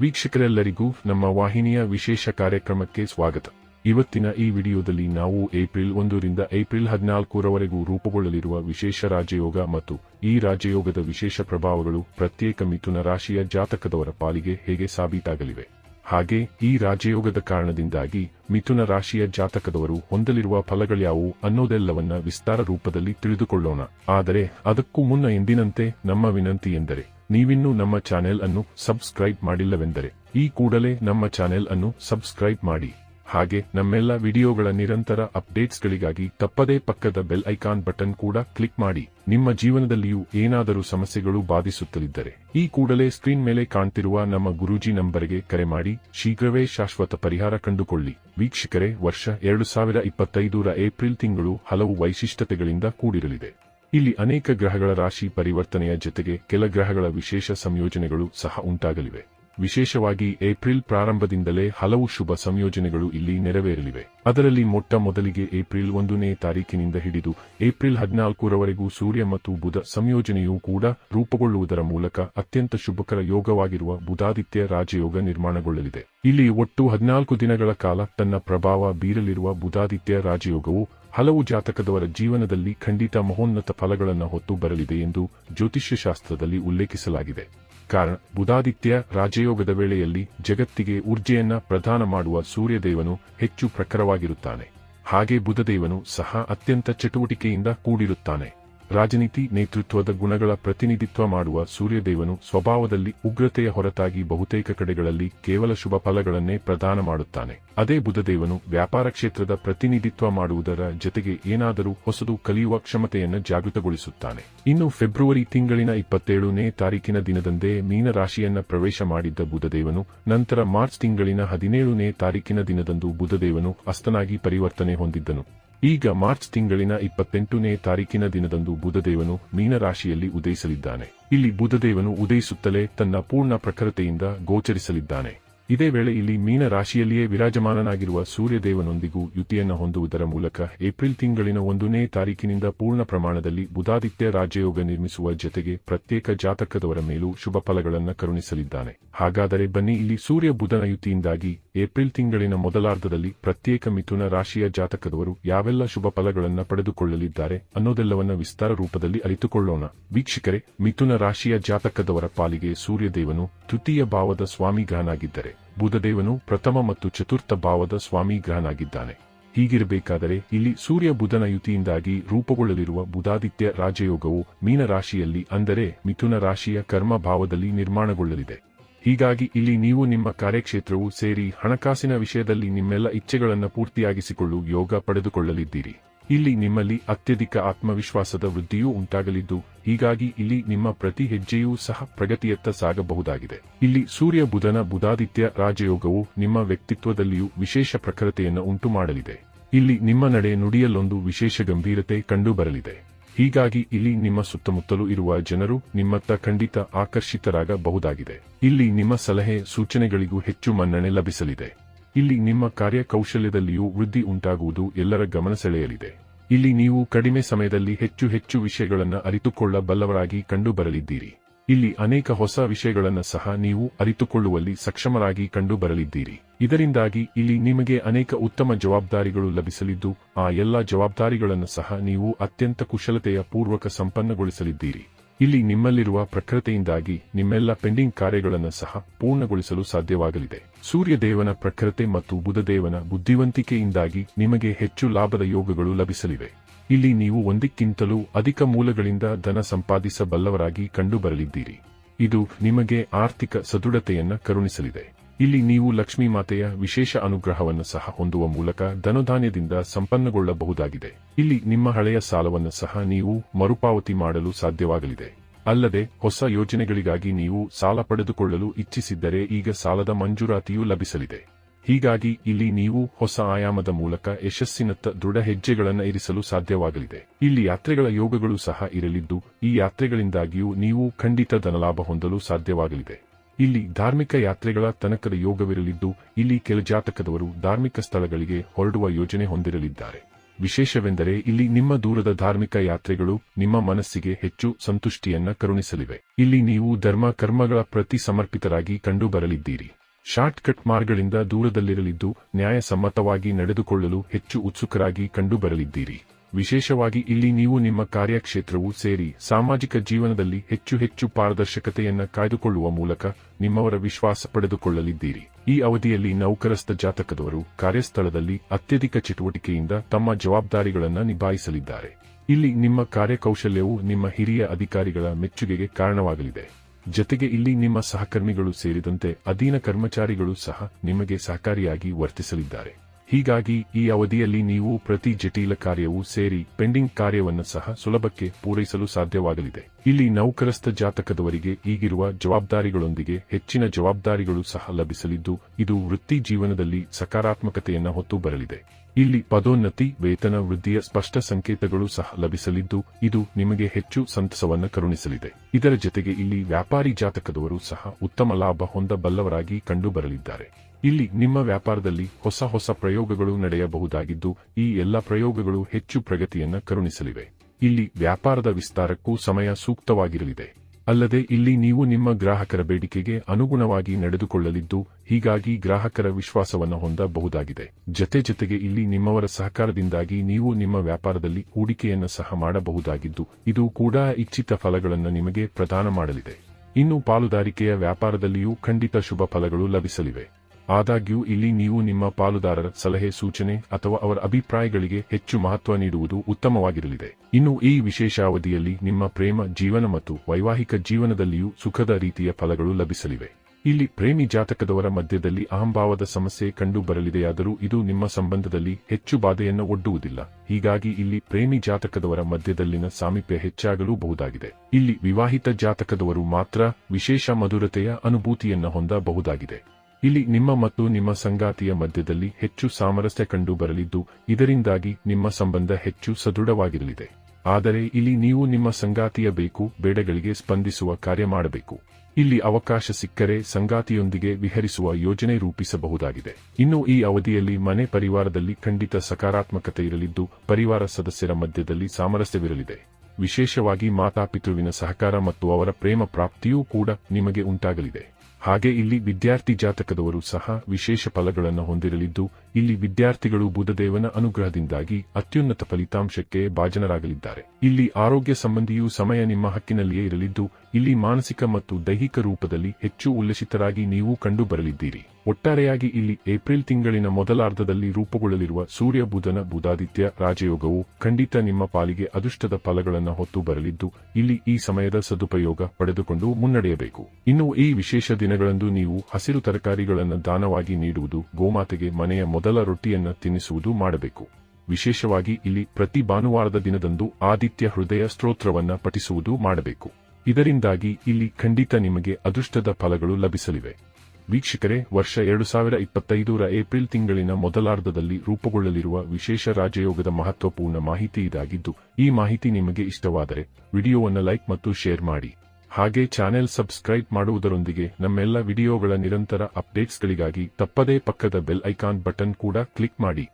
ವೀಕ್ಷಕರೆಲ್ಲರಿಗೂ ನಮ್ಮ ವಾಹಿನಿಯ ವಿಶೇಷ ಕಾರ್ಯಕ್ರಮಕ್ಕೆ ಸ್ವಾಗತ. ಇವತ್ತಿನ ಈ ವಿಡಿಯೋದಲ್ಲಿ ನಾವು ಏಪ್ರಿಲ್ ಒಂದರಿಂದ ಏಪ್ರಿಲ್ ಹದಿನಾಲ್ಕರವರೆಗೂ ರೂಪುಗೊಳ್ಳಲಿರುವ ವಿಶೇಷ ರಾಜಯೋಗ ಮತ್ತು ಈ ರಾಜಯೋಗದ ವಿಶೇಷ ಪ್ರಭಾವಗಳು ಪ್ರತ್ಯೇಕ ಮಿಥುನ ರಾಶಿಯ ಜಾತಕದವರ ಪಾಲಿಗೆ ಹೇಗೆ ಸಾಬೀತಾಗಲಿವೆ. ಹಾಗೆ ಈ ರಾಜಯೋಗದ ಕಾರಣದಿಂದಾಗಿ ಮಿಥುನ ರಾಶಿಯ ಜಾತಕದವರು ಹೊಂದಲಿರುವ ಫಲಗಳ್ಯಾವು ಅನ್ನೋದೆಲ್ಲವನ್ನ ವಿಸ್ತಾರ ರೂಪದಲ್ಲಿ ತಿಳಿದುಕೊಳ್ಳೋಣ. ಆದರೆ ಅದಕ್ಕೂ ಮುನ್ನ ಎಂದಿನಂತೆ ನಮ್ಮ ವಿನಂತಿ ಎಂದರೆ ನೀವಿನ್ನೂ ನಮ್ಮ ಚಾನೆಲ್ ಅನ್ನು ಸಬ್ಸ್ಕ್ರೈಬ್ ಮಾಡಿಲ್ಲವೆಂದರೆ ಈ ಕೂಡಲೇ ನಮ್ಮ ಚಾನೆಲ್ ಅನ್ನು ಸಬ್ಸ್ಕ್ರೈಬ್ ಮಾಡಿ. ಹಾಗೆ ನಮ್ಮೆಲ್ಲ ವಿಡಿಯೋಗಳ ನಿರಂತರ ಅಪ್ಡೇಟ್ಸ್ಗಳಿಗಾಗಿ ತಪ್ಪದೇ ಪಕ್ಕದ ಬೆಲ್ ಐಕಾನ್ ಬಟನ್ ಕೂಡ ಕ್ಲಿಕ್ ಮಾಡಿ. ನಿಮ್ಮ ಜೀವನದಲ್ಲಿಯೂ ಏನಾದರೂ ಸಮಸ್ಯೆಗಳು ಬಾಧಿಸುತ್ತಲಿದ್ದರೆ ಈ ಕೂಡಲೇ ಸ್ಕ್ರೀನ್ ಮೇಲೆ ಕಾಣ್ತಿರುವ ನಮ್ಮ ಗುರೂಜಿ ನಂಬರ್ಗೆ ಕರೆ ಮಾಡಿ. ಶೀಘ್ರವೇ ಶಾಶ್ವತ ಪರಿಹಾರ ಕಂಡುಕೊಳ್ಳಿ. ವೀಕ್ಷಕರೇ, ವರ್ಷ ಎರಡು ಸಾವಿರ ಇಪ್ಪತ್ತೈದರ ಏಪ್ರಿಲ್ ತಿಂಗಳು ಹಲವು ವೈಶಿಷ್ಟ್ಯತೆಗಳಿಂದ ಕೂಡಿರಲಿದೆ. ಇಲ್ಲಿ ಅನೇಕ ಗ್ರಹಗಳ ರಾಶಿ ಪರಿವರ್ತನೆಯ ಜೊತೆಗೆ ಕೆಲ ಗ್ರಹಗಳ ವಿಶೇಷ ಸಂಯೋಜನೆಗಳು ಸಹ ಉಂಟಾಗಲಿವೆ. ವಿಶೇಷವಾಗಿ ಏಪ್ರಿಲ್ ಪ್ರಾರಂಭದಿಂದಲೇ ಹಲವು ಶುಭ ಸಂಯೋಜನೆಗಳು ಇಲ್ಲಿ ನೆರವೇರಲಿವೆ. ಅದರಲ್ಲಿ ಮೊಟ್ಟ ಮೊದಲಿಗೆ ಏಪ್ರಿಲ್ ಒಂದನೇ ತಾರೀಕಿನಿಂದ ಹಿಡಿದು ಏಪ್ರಿಲ್ ಹದಿನಾಲ್ಕರವರೆಗೂ ಸೂರ್ಯ ಮತ್ತು ಬುಧ ಸಂಯೋಜನೆಯೂ ಕೂಡ ರೂಪುಗೊಳ್ಳುವುದರ ಮೂಲಕ ಅತ್ಯಂತ ಶುಭಕರ ಯೋಗವಾಗಿರುವ ಬುಧಾದಿತ್ಯ ರಾಜಯೋಗ ನಿರ್ಮಾಣಗೊಳ್ಳಲಿದೆ. ಇಲ್ಲಿ ಒಟ್ಟು ಹದಿನಾಲ್ಕು ದಿನಗಳ ಕಾಲ ತನ್ನ ಪ್ರಭಾವ ಬೀರಲಿರುವ ಬುಧಾದಿತ್ಯ ರಾಜಯೋಗವು ಹಲವು ಜಾತಕದವರ ಜೀವನದಲ್ಲಿ ಖಂಡಿತ ಮಹೋನ್ನತ ಫಲಗಳನ್ನು ಹೊತ್ತು ಬರಲಿದೆ ಎಂದು ಜ್ಯೋತಿಷ್ಯ ಶಾಸ್ತ್ರದಲ್ಲಿ ಉಲ್ಲೇಖಿಸಲಾಗಿದೆ. ಕಾರಣ, ಬುಧಾದಿತ್ಯ ರಾಜಯೋಗದ ವೇಳೆಯಲ್ಲಿ ಜಗತ್ತಿಗೆ ಊರ್ಜೆಯನ್ನ ಪ್ರದಾನ ಮಾಡುವ ಸೂರ್ಯದೇವನು ಹೆಚ್ಚು ಪ್ರಖರವಾಗಿರುತ್ತಾನೆ. ಹಾಗೆ ಬುಧದೇವನು ಸಹ ಅತ್ಯಂತ ಚಟುವಟಿಕೆಯಿಂದ ಕೂಡಿರುತ್ತಾನೆ. ರಾಜನೀತಿ ನೇತೃತ್ವದ ಗುಣಗಳ ಪ್ರತಿನಿಧಿತ್ವ ಮಾಡುವ ಸೂರ್ಯದೇವನು ಸ್ವಭಾವದಲ್ಲಿ ಉಗ್ರತೆಯ ಹೊರತಾಗಿ ಬಹುತೇಕ ಕಡೆಗಳಲ್ಲಿ ಕೇವಲ ಶುಭ ಫಲಗಳನ್ನೇ ಪ್ರದಾನ ಮಾಡುತ್ತಾನೆ. ಅದೇ ಬುಧದೇವನು ವ್ಯಾಪಾರ ಕ್ಷೇತ್ರದ ಪ್ರತಿನಿಧಿತ್ವ ಮಾಡುವುದರ ಜೊತೆಗೆ ಏನಾದರೂ ಹೊಸದು ಕಲಿಯುವ ಕ್ಷಮತೆಯನ್ನು ಜಾಗೃತಗೊಳಿಸುತ್ತಾನೆ. ಇನ್ನು ಫೆಬ್ರವರಿ ತಿಂಗಳಿನ ಇಪ್ಪತ್ತೇಳನೇ ತಾರೀಕಿನ ದಿನದಂದೇ ಮೀನರಾಶಿಯನ್ನ ಪ್ರವೇಶ ಮಾಡಿದ್ದ ಬುಧದೇವನು ನಂತರ ಮಾರ್ಚ್ ತಿಂಗಳಿನ ಹದಿನೇಳನೇ ತಾರೀಕಿನ ದಿನದಂದು ಬುಧದೇವನು ಅಸ್ತನಾಗಿ ಪರಿವರ್ತನೆ ಹೊಂದಿದ್ದನು. ಈಗ ಮಾರ್ಚ್ ತಿಂಗಳಿನ ಇಪ್ಪತ್ತೆಂಟನೇ ತಾರೀಕಿನ ದಿನದಂದು ಬುಧದೇವನು ಮೀನರಾಶಿಯಲ್ಲಿ ಉದಯಿಸಲಿದ್ದಾನೆ. ಇಲ್ಲಿ ಬುಧದೇವನು ಉದಯಿಸುತ್ತಲೇ ತನ್ನ ಪೂರ್ಣ ಪ್ರಖರತೆಯಿಂದ ಗೋಚರಿಸಲಿದ್ದಾನೆ. ಇದೇ ವೇಳೆ ಇಲ್ಲಿ ಮೀನ ರಾಶಿಯಲ್ಲಿಯೇ ವಿರಾಜಮಾನನಾಗಿರುವ ಸೂರ್ಯದೇವನೊಂದಿಗೂ ಯುತಿಯನ್ನು ಹೊಂದುವುದರ ಮೂಲಕ ಏಪ್ರಿಲ್ ತಿಂಗಳಿನ ಒಂದನೇ ತಾರೀಕಿನಿಂದ ಪೂರ್ಣ ಪ್ರಮಾಣದಲ್ಲಿ ಬುಧಾದಿತ್ಯ ರಾಜಯೋಗ ನಿರ್ಮಿಸುವ ಜತೆಗೆ ಪ್ರತ್ಯೇಕ ಜಾತಕದವರ ಮೇಲೂ ಶುಭ ಫಲಗಳನ್ನು ಕರುಣಿಸಲಿದ್ದಾನೆ. ಹಾಗಾದರೆ ಬನ್ನಿ ಇಲ್ಲಿ ಸೂರ್ಯ ಬುಧನ ಯುತಿಯಿಂದಾಗಿ ಏಪ್ರಿಲ್ ತಿಂಗಳಿನ ಮೊದಲಾರ್ಧದಲ್ಲಿ ಪ್ರತ್ಯೇಕ ಮಿಥುನ ರಾಶಿಯ ಜಾತಕದವರು ಯಾವೆಲ್ಲ ಶುಭ ಫಲಗಳನ್ನು ಪಡೆದುಕೊಳ್ಳಲಿದ್ದಾರೆ ಅನ್ನೋದೆಲ್ಲವನ್ನ ವಿಸ್ತಾರ ರೂಪದಲ್ಲಿ ಅರಿತುಕೊಳ್ಳೋಣ. ವೀಕ್ಷಕರೇ, ಮಿಥುನ ರಾಶಿಯ ಜಾತಕದವರ ಪಾಲಿಗೆ ಸೂರ್ಯದೇವನು ತೃತೀಯ ಭಾವದ ಸ್ವಾಮಿ ಗ್ರಹನಾಗಿದ್ದರೆ ಬುಧದೇವನು ಪ್ರಥಮ ಮತ್ತು ಚತುರ್ಥ ಭಾವದ ಸ್ವಾಮಿ ಗ್ರಹನಾಗಿದ್ದಾನೆ ಹೀಗಿರಬೇಕಾದರೆ ಇಲ್ಲಿ ಸೂರ್ಯ ಬುಧನ ಯುತಿಯಿಂದಾಗಿ ರೂಪುಗೊಳ್ಳಲಿರುವ ಬುಧಾದಿತ್ಯ ರಾಜಯೋಗವು ಮೀನರಾಶಿಯಲ್ಲಿ ಅಂದರೆ ಮಿಥುನ ರಾಶಿಯ ಕರ್ಮ ಭಾವದಲ್ಲಿ ನಿರ್ಮಾಣಗೊಳ್ಳಲಿದೆ. ಹೀಗಾಗಿ ಇಲ್ಲಿ ನೀವು ನಿಮ್ಮ ಕಾರ್ಯಕ್ಷೇತ್ರವು ಸೇರಿ ಹಣಕಾಸಿನ ವಿಷಯದಲ್ಲಿ ನಿಮ್ಮೆಲ್ಲ ಇಚ್ಛೆಗಳನ್ನು ಪೂರ್ತಿಯಾಗಿಸಿಕೊಳ್ಳು ಯೋಗ ಪಡೆದುಕೊಳ್ಳಲಿದ್ದೀರಿ. ಇಲ್ಲಿ ನಿಮ್ಮಲ್ಲಿ ಅತ್ಯಧಿಕ ಆತ್ಮವಿಶ್ವಾಸದ ವೃದ್ಧಿಯೂ ಉಂಟಾಗಲಿದ್ದು, ಹೀಗಾಗಿ ಇಲ್ಲಿ ನಿಮ್ಮ ಪ್ರತಿ ಹೆಜ್ಜೆಯೂ ಸಹ ಪ್ರಗತಿಯತ್ತ ಸಾಗಬಹುದಾಗಿದೆ. ಇಲ್ಲಿ ಸೂರ್ಯ ಬುಧನ ಬುಧಾದಿತ್ಯ ರಾಜಯೋಗವು ನಿಮ್ಮ ವ್ಯಕ್ತಿತ್ವದಲ್ಲಿಯೂ ವಿಶೇಷ ಪ್ರಖರತೆಯನ್ನು ಉಂಟು ಮಾಡಲಿದೆ ಇಲ್ಲಿ ನಿಮ್ಮ ನಡೆ ನುಡಿಯಲ್ಲೊಂದು ವಿಶೇಷ ಗಂಭೀರತೆ ಕಂಡುಬರಲಿದೆ. ಹೀಗಾಗಿ ಇಲ್ಲಿ ನಿಮ್ಮ ಸುತ್ತಮುತ್ತಲೂ ಇರುವ ಜನರು ನಿಮ್ಮತ್ತ ಖಂಡಿತ ಆಕರ್ಷಿತರಾಗಬಹುದಾಗಿದೆ. ಇಲ್ಲಿ ನಿಮ್ಮ ಸಲಹೆ ಸೂಚನೆಗಳಿಗೂ ಹೆಚ್ಚು ಮನ್ನಣೆ ಲಭಿಸಲಿದೆ. ಇಲ್ಲಿ ನಿಮ್ಮ ಕಾರ್ಯಕೌಶಲ್ಯದಲ್ಲಿಯೂ ವೃದ್ಧಿ ಉಂಟಾಗುವುದು ಎಲ್ಲರ ಗಮನ ಸೆಳೆಯಲಿದೆ. ಇಲ್ಲಿ ನೀವು ಕಡಿಮೆ ಸಮಯದಲ್ಲಿ ಹೆಚ್ಚು ಹೆಚ್ಚು ವಿಷಯಗಳನ್ನು ಅರಿತುಕೊಳ್ಳಬಲ್ಲವರಾಗಿ ಕಂಡುಬರಲಿದ್ದೀರಿ. ಇಲ್ಲಿ ಅನೇಕ ಹೊಸ ವಿಷಯಗಳನ್ನು ಸಹ ನೀವು ಅರಿತುಕೊಳ್ಳುವಲ್ಲಿ ಸಕ್ಷಮರಾಗಿ ಕಂಡು ಬರಲಿದ್ದೀರಿ ಇದರಿಂದಾಗಿ ಇಲ್ಲಿ ನಿಮಗೆ ಅನೇಕ ಉತ್ತಮ ಜವಾಬ್ದಾರಿಗಳು ಲಭಿಸಲಿದ್ದು, ಆ ಎಲ್ಲ ಜವಾಬ್ದಾರಿಗಳನ್ನು ಸಹ ನೀವು ಅತ್ಯಂತ ಕುಶಲತೆಯ ಪೂರ್ವಕ ಸಂಪನ್ನಗೊಳಿಸಲಿದ್ದೀರಿ. ಇಲ್ಲಿ ನಿಮ್ಮಲ್ಲಿರುವ ಪ್ರಖರತೆಯಿಂದಾಗಿ ನಿಮ್ಮೆಲ್ಲ ಪೆಂಡಿಂಗ್ ಕಾರ್ಯಗಳನ್ನು ಸಹ ಪೂರ್ಣಗೊಳಿಸಲು ಸಾಧ್ಯವಾಗಲಿದೆ. ಸೂರ್ಯದೇವನ ಪ್ರಖರತೆ ಮತ್ತು ಬುಧದೇವನ ಬುದ್ಧಿವಂತಿಕೆಯಿಂದಾಗಿ ನಿಮಗೆ ಹೆಚ್ಚು ಲಾಭದ ಯೋಗಗಳು ಲಭಿಸಲಿವೆ. ಇಲ್ಲಿ ನೀವು ಒಂದಕ್ಕಿಂತಲೂ ಅಧಿಕ ಮೂಲಗಳಿಂದ ಧನ ಸಂಪಾದಿಸಬಲ್ಲವರಾಗಿ ಕಂಡುಬರಲಿದ್ದೀರಿ. ಇದು ನಿಮಗೆ ಆರ್ಥಿಕ ಸದೃಢತೆಯನ್ನು ಕರುಣಿಸಲಿದೆ. ಇಲ್ಲಿ ನೀವು ಲಕ್ಷ್ಮೀ ಮಾತೆಯ ವಿಶೇಷ ಅನುಗ್ರಹವನ್ನು ಸಹ ಹೊಂದುವ ಮೂಲಕ ಧನಧಾನ್ಯದಿಂದ ಸಂಪನ್ನಗೊಳ್ಳಬಹುದಾಗಿದೆ. ಇಲ್ಲಿ ನಿಮ್ಮ ಹಳೆಯ ಸಾಲವನ್ನು ಸಹ ನೀವು ಮರುಪಾವತಿ ಮಾಡಲು ಸಾಧ್ಯವಾಗಲಿದೆ. ಅಲ್ಲದೆ ಹೊಸ ಯೋಜನೆಗಳಿಗಾಗಿ ನೀವು ಸಾಲ ಪಡೆದುಕೊಳ್ಳಲು ಇಚ್ಛಿಸಿದ್ದರೆ ಈಗ ಸಾಲದ ಮಂಜೂರಾತಿಯೂ ಲಭಿಸಲಿದೆ. ಹೀಗಾಗಿ ಇಲ್ಲಿ ನೀವು ಹೊಸ ಆಯಾಮದ ಮೂಲಕ ಯಶಸ್ಸಿನತ್ತ ದೃಢ ಹೆಜ್ಜೆಗಳನ್ನು ಇರಿಸಲು ಸಾಧ್ಯವಾಗಲಿದೆ. ಇಲ್ಲಿ ಯಾತ್ರೆಗಳ ಯೋಗಗಳು ಸಹ ಇರಲಿದ್ದು, ಈ ಯಾತ್ರೆಗಳಿಂದಾಗಿಯೂ ನೀವು ಖಂಡಿತ ಧನಲಾಭ ಹೊಂದಲು ಸಾಧ್ಯವಾಗಲಿದೆ. ಇಲ್ಲಿ ಧಾರ್ಮಿಕ ಯಾತ್ರೆಗಳ ತನಕದ ಯೋಗವಿರಲಿದ್ದು, ಇಲ್ಲಿ ಕೆಲ ಜಾತಕದವರು ಧಾರ್ಮಿಕ ಸ್ಥಳಗಳಿಗೆ ಹೊರಡುವ ಯೋಜನೆ ಹೊಂದಿರಲಿದ್ದಾರೆ. ವಿಶೇಷವೆಂದರೆ ಇಲ್ಲಿ ನಿಮ್ಮ ದೂರದ ಧಾರ್ಮಿಕ ಯಾತ್ರೆಗಳು ನಿಮ್ಮ ಮನಸ್ಸಿಗೆ ಹೆಚ್ಚು ಸಂತುಷ್ಟಿಯನ್ನ ಕರುಣಿಸಲಿವೆ. ಇಲ್ಲಿ ನೀವು ಧರ್ಮ ಕರ್ಮಗಳ ಪ್ರತಿ ಸಮರ್ಪಿತರಾಗಿ ಕಂಡುಬರಲಿದ್ದೀರಿ. ಶಾರ್ಟ್ಕಟ್ ಮಾರ್ಗಗಳಿಂದ ದೂರದಲ್ಲಿರಲಿದ್ದು, ನ್ಯಾಯಸಮ್ಮತವಾಗಿ ನಡೆದುಕೊಳ್ಳಲು ಹೆಚ್ಚು ಉತ್ಸುಕರಾಗಿ ಕಂಡುಬರಲಿದ್ದೀರಿ. ವಿಶೇಷವಾಗಿ ಇಲ್ಲಿ ನೀವು ನಿಮ್ಮ ಕಾರ್ಯಕ್ಷೇತ್ರವು ಸೇರಿ ಸಾಮಾಜಿಕ ಜೀವನದಲ್ಲಿ ಹೆಚ್ಚು ಹೆಚ್ಚು ಪಾರದರ್ಶಕತೆಯನ್ನು ಕಾಯ್ದುಕೊಳ್ಳುವ ಮೂಲಕ ನಿಮ್ಮವರ ವಿಶ್ವಾಸ ಪಡೆದುಕೊಳ್ಳಲಿದ್ದೀರಿ. ಈ ಅವಧಿಯಲ್ಲಿ ನೌಕರಸ್ಥ ಜಾತಕದವರು ಕಾರ್ಯಸ್ಥಳದಲ್ಲಿ ಅತ್ಯಧಿಕ ಚಟುವಟಿಕೆಯಿಂದ ತಮ್ಮ ಜವಾಬ್ದಾರಿಗಳನ್ನು ನಿಭಾಯಿಸಲಿದ್ದಾರೆ. ಇಲ್ಲಿ ನಿಮ್ಮ ಕಾರ್ಯಕೌಶಲ್ಯವು ನಿಮ್ಮ ಹಿರಿಯ ಅಧಿಕಾರಿಗಳ ಮೆಚ್ಚುಗೆಗೆ ಕಾರಣವಾಗಲಿದೆ. ಜತೆಗೆ ಇಲ್ಲಿ ನಿಮ್ಮ ಸಹಕರ್ಮಿಗಳು ಸೇರಿದಂತೆ ಅಧೀನ ಕರ್ಮಚಾರಿಗಳು ಸಹ ನಿಮಗೆ ಸಹಕಾರಿಯಾಗಿ ವರ್ತಿಸಲಿದ್ದಾರೆ. ಹೀಗಾಗಿ, ಈ ಅವಧಿಯಲ್ಲಿ ನೀವು ಪ್ರತಿ ಜಟಿಲ ಕಾರ್ಯವೂ ಸೇರಿ ಪೆಂಡಿಂಗ್ ಕಾರ್ಯವನ್ನು ಸಹ ಸುಲಭಕ್ಕೆ ಪೂರೈಸಲು ಸಾಧ್ಯವಾಗಲಿದೆ. ಇಲ್ಲಿ ನೌಕರಸ್ಥ ಜಾತಕದವರಿಗೆ ಈಗಿರುವ ಜವಾಬ್ದಾರಿಗಳೊಂದಿಗೆ ಹೆಚ್ಚಿನ ಜವಾಬ್ದಾರಿಗಳು ಸಹ ಲಭಿಸಲಿದ್ದು, ಇದು ವೃತ್ತಿ ಜೀವನದಲ್ಲಿ ಸಕಾರಾತ್ಮಕತೆಯನ್ನು ಹೊತ್ತು ಬರಲಿದೆ. ಇಲ್ಲಿ ಪದೋನ್ನತಿ, ವೇತನ, ವೃದ್ಧಿಯ ಸ್ಪಷ್ಟ ಸಂಕೇತಗಳು ಸಹ ಲಭಿಸಲಿದ್ದು, ಇದು ನಿಮಗೆ ಹೆಚ್ಚು ಸಂತಸವನ್ನು ಕರುಣಿಸಲಿದೆ. ಇದರ ಜತೆಗೆ ಇಲ್ಲಿ ವ್ಯಾಪಾರಿ ಜಾತಕದವರು ಸಹ ಉತ್ತಮ ಲಾಭ ಹೊಂದಬಲ್ಲವರಾಗಿ ಕಂಡುಬರಲಿದ್ದಾರೆ. ಇಲ್ಲಿ ನಿಮ್ಮ ವ್ಯಾಪಾರದಲ್ಲಿ ಹೊಸ ಹೊಸ ಪ್ರಯೋಗಗಳು ನಡೆಯಬಹುದಾಗಿದ್ದು, ಈ ಎಲ್ಲ ಪ್ರಯೋಗಗಳು ಹೆಚ್ಚು ಪ್ರಗತಿಯನ್ನು ಕರುಣಿಸಲಿವೆ. ಇಲ್ಲಿ ವ್ಯಾಪಾರದ ವಿಸ್ತಾರಕ್ಕೂ ಸಮಯ ಸೂಕ್ತವಾಗಿರಲಿದೆ. ಅಲ್ಲದೆ ಇಲ್ಲಿ ನೀವು ನಿಮ್ಮ ಗ್ರಾಹಕರ ಬೇಡಿಕೆಗೆ ಅನುಗುಣವಾಗಿ ನಡೆದುಕೊಳ್ಳಲಿದ್ದು, ಹೀಗಾಗಿ ಗ್ರಾಹಕರ ವಿಶ್ವಾಸವನ್ನು ಹೊಂದಬಹುದಾಗಿದೆ. ಜತೆ ಜತೆಗೆ ಇಲ್ಲಿ ನಿಮ್ಮವರ ಸಹಕಾರದಿಂದಾಗಿ ನೀವು ನಿಮ್ಮ ವ್ಯಾಪಾರದಲ್ಲಿ ಹೂಡಿಕೆಯನ್ನು ಸಹ ಮಾಡಬಹುದಾಗಿದ್ದು, ಇದು ಕೂಡ ಇಚ್ಛಿತ ಫಲಗಳನ್ನು ನಿಮಗೆ ಪ್ರದಾನ ಮಾಡಲಿದೆ. ಇನ್ನು ಪಾಲುದಾರಿಕೆಯ ವ್ಯಾಪಾರದಲ್ಲಿಯೂ ಖಂಡಿತ ಶುಭ ಫಲಗಳು ಲಭಿಸಲಿವೆ. ಆದಾಗ್ಯೂ ಇಲ್ಲಿ ನೀವು ನಿಮ್ಮ ಪಾಲುದಾರರ ಸಲಹೆ, ಸೂಚನೆ ಅಥವಾ ಅವರ ಅಭಿಪ್ರಾಯಗಳಿಗೆ ಹೆಚ್ಚು ಮಹತ್ವ ನೀಡುವುದು ಉತ್ತಮವಾಗಿರಲಿದೆ. ಇನ್ನು ಈ ವಿಶೇಷ ಅವಧಿಯಲ್ಲಿ ನಿಮ್ಮ ಪ್ರೇಮ, ಜೀವನ ಮತ್ತು ವೈವಾಹಿಕ ಜೀವನದಲ್ಲಿಯೂ ಸುಖದ ರೀತಿಯ ಫಲಗಳು ಲಭಿಸಲಿವೆ. ಇಲ್ಲಿ ಪ್ರೇಮಿ ಜಾತಕದವರ ಮಧ್ಯದಲ್ಲಿ ಅಹಂಭಾವದ ಸಮಸ್ಯೆ ಕಂಡು ಬರಲಿದೆಯಾದರೂ ಇದು ನಿಮ್ಮ ಸಂಬಂಧದಲ್ಲಿ ಹೆಚ್ಚು ಬಾಧೆಯನ್ನು ಒಡ್ಡುವುದಿಲ್ಲ. ಹೀಗಾಗಿ ಇಲ್ಲಿ ಪ್ರೇಮಿ ಜಾತಕದವರ ಮಧ್ಯದಲ್ಲಿನ ಸಾಮೀಪ್ಯ ಹೆಚ್ಚಾಗಲೂ ಬಹುದಾಗಿದೆ ಇಲ್ಲಿ ವಿವಾಹಿತ ಜಾತಕದವರು ಮಾತ್ರ ವಿಶೇಷ ಮಧುರತೆಯ ಅನುಭೂತಿಯನ್ನು ಹೊಂದಬಹುದಾಗಿದೆ. ಇಲ್ಲಿ ನಿಮ್ಮ ಮತ್ತು ನಿಮ್ಮ ಸಂಗಾತಿಯ ಮಧ್ಯದಲ್ಲಿ ಹೆಚ್ಚು ಸಾಮರಸ್ಯ ಕಂಡು ಬರಲಿದ್ದು ಇದರಿಂದಾಗಿ ನಿಮ್ಮ ಸಂಬಂಧ ಹೆಚ್ಚು ಸದೃಢವಾಗಿರಲಿದೆ. ಆದರೆ ಇಲ್ಲಿ ನೀವು ನಿಮ್ಮ ಸಂಗಾತಿಯ ಬೇಕು, ಬೇಡಗಳಿಗೆ ಸ್ಪಂದಿಸುವ ಕಾರ್ಯ ಮಾಡಬೇಕು. ಇಲ್ಲಿ ಅವಕಾಶ ಸಿಕ್ಕರೆ ಸಂಗಾತಿಯೊಂದಿಗೆ ವಿಹರಿಸುವ ಯೋಜನೆ ರೂಪಿಸಬಹುದಾಗಿದೆ. ಇನ್ನು ಈ ಅವಧಿಯಲ್ಲಿ ಮನೆ ಪರಿವಾರದಲ್ಲಿ ಖಂಡಿತ ಸಕಾರಾತ್ಮಕತೆ ಇರಲಿದ್ದು, ಪರಿವಾರ ಸದಸ್ಯರ ಮಧ್ಯದಲ್ಲಿ ಸಾಮರಸ್ಯವಿರಲಿದೆ. ವಿಶೇಷವಾಗಿ ಮಾತಾಪಿತೃವಿನ ಸಹಕಾರ ಮತ್ತು ಅವರ ಪ್ರೇಮ ಪ್ರಾಪ್ತಿಯೂ ಕೂಡ ನಿಮಗೆ ಉಂಟಾಗಲಿದೆ. ಹಾಗೆ ಇಲ್ಲಿ ವಿದ್ಯಾರ್ಥಿ ಜಾತಕದವರು ಸಹ ವಿಶೇಷ ಫಲಗಳನ್ನು ಹೊಂದಿರಲಿದ್ದು, ಇಲ್ಲಿ ವಿದ್ಯಾರ್ಥಿಗಳು ಬುಧದೇವನ ಅನುಗ್ರಹದಿಂದಾಗಿ ಅತ್ಯುನ್ನತ ಫಲಿತಾಂಶಕ್ಕೆ ಭಾಜನರಾಗಲಿದ್ದಾರೆ. ಇಲ್ಲಿ ಆರೋಗ್ಯ ಸಂಬಂಧಿಯೂ ಸಮಯ ನಿಮ್ಮ ಹಕ್ಕಿನಲ್ಲಿಯೇ ಇರಲಿದ್ದು ಇಲ್ಲಿ ಮಾನಸಿಕ ಮತ್ತು ದೈಹಿಕ ರೂಪದಲ್ಲಿ ಹೆಚ್ಚು ಉಲ್ಲಸಿತರಾಗಿ ನೀವು ಕಂಡು ಬರಲಿದ್ದೀರಿ ಒಟ್ಟಾರೆಯಾಗಿ ಇಲ್ಲಿ ಏಪ್ರಿಲ್ ತಿಂಗಳಿನ ಮೊದಲಾರ್ಧದಲ್ಲಿ ರೂಪುಗೊಳ್ಳಲಿರುವ ಸೂರ್ಯ ಬುಧನ ಬುಧಾದಿತ್ಯ ರಾಜಯೋಗವು ಖಂಡಿತ ನಿಮ್ಮ ಪಾಲಿಗೆ ಅದೃಷ್ಟದ ಫಲಗಳನ್ನು ಹೊತ್ತು ಬರಲಿದ್ದು ಇಲ್ಲಿ ಈ ಸಮಯದ ಸದುಪಯೋಗ ಪಡೆದುಕೊಂಡು ಮುನ್ನಡೆಯಬೇಕು. ಇನ್ನು ಈ ವಿಶೇಷ ದಿನಗಳಂದು ನೀವು ಹಸಿರು ತರಕಾರಿಗಳನ್ನು ದಾನವಾಗಿ ನೀಡುವುದು, ಗೋಮಾತೆಗೆ ಮನೆಯ ಮೊದಲ ರೊಟ್ಟಿಯನ್ನು ತಿನ್ನಿಸುವುದು ಮಾಡಬೇಕು. ವಿಶೇಷವಾಗಿ ಇಲ್ಲಿ ಪ್ರತಿ ಭಾನುವಾರದ ದಿನದಂದು ಆದಿತ್ಯ ಹೃದಯ ಸ್ತೋತ್ರವನ್ನು ಪಠಿಸುವುದು ಮಾಡಬೇಕು. ಇದರಿಂದಾಗಿ ಇಲ್ಲಿ ಖಂಡಿತ ನಿಮಗೆ ಅದೃಷ್ಟದ ಫಲಗಳು ಲಭಿಸಲಿವೆ. ವೀಕ್ಷಕರೇ, ವರ್ಷ ಎರಡು ಸಾವಿರ ಇಪ್ಪತ್ತೈದರ ಏಪ್ರಿಲ್ ತಿಂಗಳಿನ ಮೊದಲಾರ್ಧದಲ್ಲಿ ರೂಪುಗೊಳ್ಳಲಿರುವ ವಿಶೇಷ ರಾಜಯೋಗದ ಮಹತ್ವಪೂರ್ಣ ಮಾಹಿತಿ ಇದಾಗಿದ್ದು, ಈ ಮಾಹಿತಿ ನಿಮಗೆ ಇಷ್ಟವಾದರೆ ವಿಡಿಯೋವನ್ನು ಲೈಕ್ ಮತ್ತು ಶೇರ್ ಮಾಡಿ. ಹಾಗೆ ಚಾನೆಲ್ ಸಬ್ಸ್ಕ್ರೈಬ್ ಮಾಡುವುದರೊಂದಿಗೆ ನಮ್ಮೆಲ್ಲ ವಿಡಿಯೋಗಳ ನಿರಂತರ ಅಪ್ಡೇಟ್ಸ್ಗಳಿಗಾಗಿ ತಪ್ಪದೇ ಪಕ್ಕದ ಬೆಲ್ ಐಕಾನ್ ಬಟನ್ ಕೂಡ ಕ್ಲಿಕ್ ಮಾಡಿ.